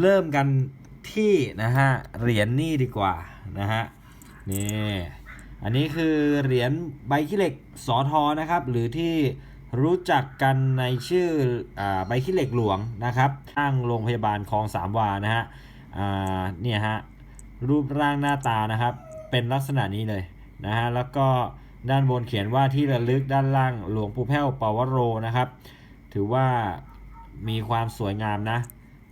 เริ่มกันที่นะฮะเหรียญนี่ดีกว่านะฮะนี่อันนี้คือเหรียญใบขี้เหล็กสอทอนะครับ หรือที่รู้จักกันในชื่ออใบขี้เหล็กหลวงนะครับตั้งโรงพยาบาลคลองสามวานะฮะเนี่ยฮะรูปร่างหน้าตานะครับ เป็นลักษณะนี้เลยนะฮะแล้วก็ด้านบนเขียนว่าที่ระลึกด้านล่างหลวงปู่แพ้วปวโรนะครับ ถือว่ามีความสวยงามนะ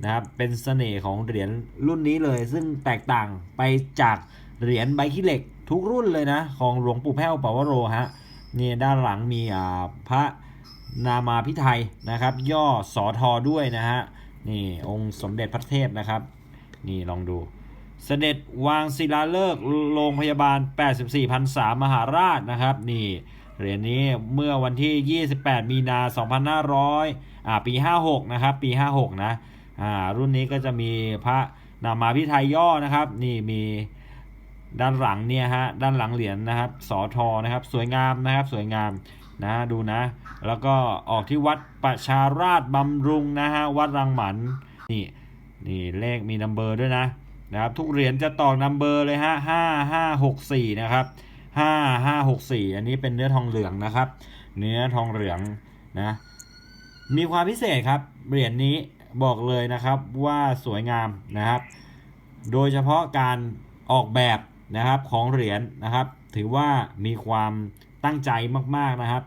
นะครับเป็นเสน่ห์ของเหรียญรุ่นนี้เลย ซึ่งแตกต่างไปจากเหรียญใบขี้เหล็กทุกรุ่นเลยนะ ของหลวงปู่แพ้วปวโรฮะนี่ด้านหลังมีอ่าพระนามาพิไทยนะครับ ย่อสอทอด้วยนะฮะนี่องค์สมเด็จพระเทพนะครับ นี่ลองดู เสด็จวางศิลาฤกษ์โรงพยาบาล 84พรรษามหาราชนะครับ นี่เหรียญนี้เมื่อวันที่ 28 มีนา 2500 อ่าปี 56 นะครับ ปี 56 นะ อ่ารุ่นนี้ก็จะมีพระนามาพิไทยย่อนะครับ นี่มีด้านหลังเนี่ยฮะด้านหลังเหรียญนะครับสอทอนะครับ สวยงามนะครับ สวยงามนะดูนะ แล้วก็ออกที่วัดประชาราชบำรุงนะฮะวัดรังหมันนี่นี่เลขมีนัมเบอร์ด้วยนะนะครับ ทุกเหรียญจะต่อนัมเบอร์เลยฮะห้าห้าหกสี่นะครับห้าห้าหกสี่อันนี้เป็นเนื้อทองเหลืองนะครับ เนื้อทองเหลืองนะมีความพิเศษครับเหรียญนี้ บอกเลยนะครับว่าสวยงามนะครับ โดยเฉพาะการออกแบบนะครับของเหรียญนะครับ ถือว่ามีความตั้งใจมากๆนะครับ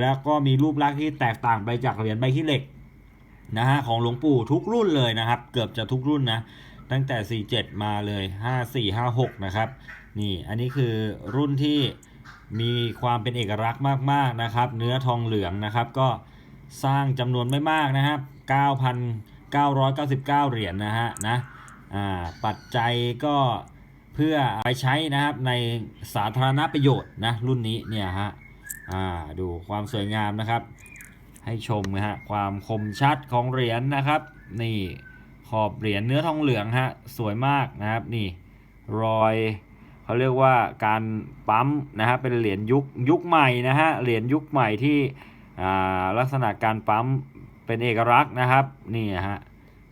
แล้วก็มีรูปลักษณ์ที่แตกต่างไปจากเหรียญใบขี้เหล็กนะฮะของหลวงปู่ทุกรุ่นเลยนะครับ เกือบจะทุกรุ่นนะตั้งแต่ 47 มาเลย 54 56 นะครับ นี่อันนี้คือรุ่นที่มีความเป็นเอกลักษณ์มาก ๆ นะครับ เนื้อทองเหลืองนะครับ ก็ สร้างจำนวนไม่มากนะครับ 9,999 เหรียญนะฮะนะอ่าปัจจัยก็เพื่อไปใช้นะครับในสาธารณประโยชน์นะรุ่นนี้เนี่ยฮะอ่าดูความสวยงามนะครับ ให้ชมนะฮะความคมชัดของเหรียญนะครับ นี่ขอบเหรียญเนื้อทองเหลืองฮะสวยมากนะครับนี่รอยเขาเรียกว่าการปั๊มนะฮะเป็นเหรียญยุคยุคใหม่นะฮะเหรียญยุคใหม่ที่ ลักษณะการปั๊มเป็นเอกลักษณ์นะครับนี่ฮะ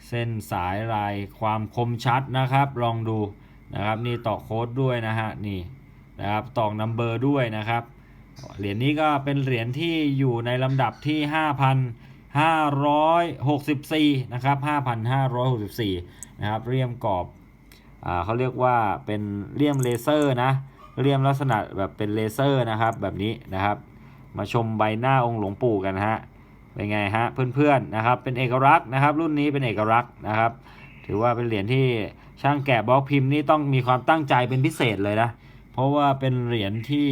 เส้นสายลายความคมชัดนะครับ ลองดูนะครับนี่ต่อโค้ดด้วยนะฮะนี่นะครับตอกนัมเบอร์ด้วยนะครับเหรียญนี้ก็เป็นเหรียญที่อยู่ในลำดับที่ 5,564 นะครับ 5,564 นะครับเลี่ยมกรอบอ่าเขาเรียกว่าเป็นเลี่ยมเลเซอร์นะเลี่ยมลักษณะแบบเป็นเลเซอร์นะครับแบบนี้นะครับ มาชมใบหน้าองค์หลวงปู่กันฮะเป็นไงฮะเพื่อนๆนะครับเป็นเอกลักษณ์นะครับ รุ่นนี้เป็นเอกลักษณ์นะครับ ถือว่าเป็นเหรียญที่ช่างแกะบล็อกพิมพ์นี่ต้องมีความตั้งใจเป็นพิเศษเลยนะเพราะว่าเป็นเหรียญที่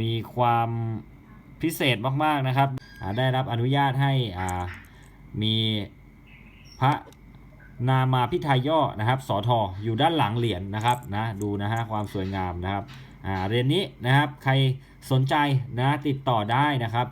มีความพิเศษมากๆนะครับได้รับอนุญาตให้อ่ามีพระนามาพิไทยย่อนะครับสอทออยู่ด้านหลังเหรียญนะครับนะดูนะฮะความสวยงามนะครับ อ่าเรียนนี้นะครับ ใครสนใจนะติดต่อได้นะครับ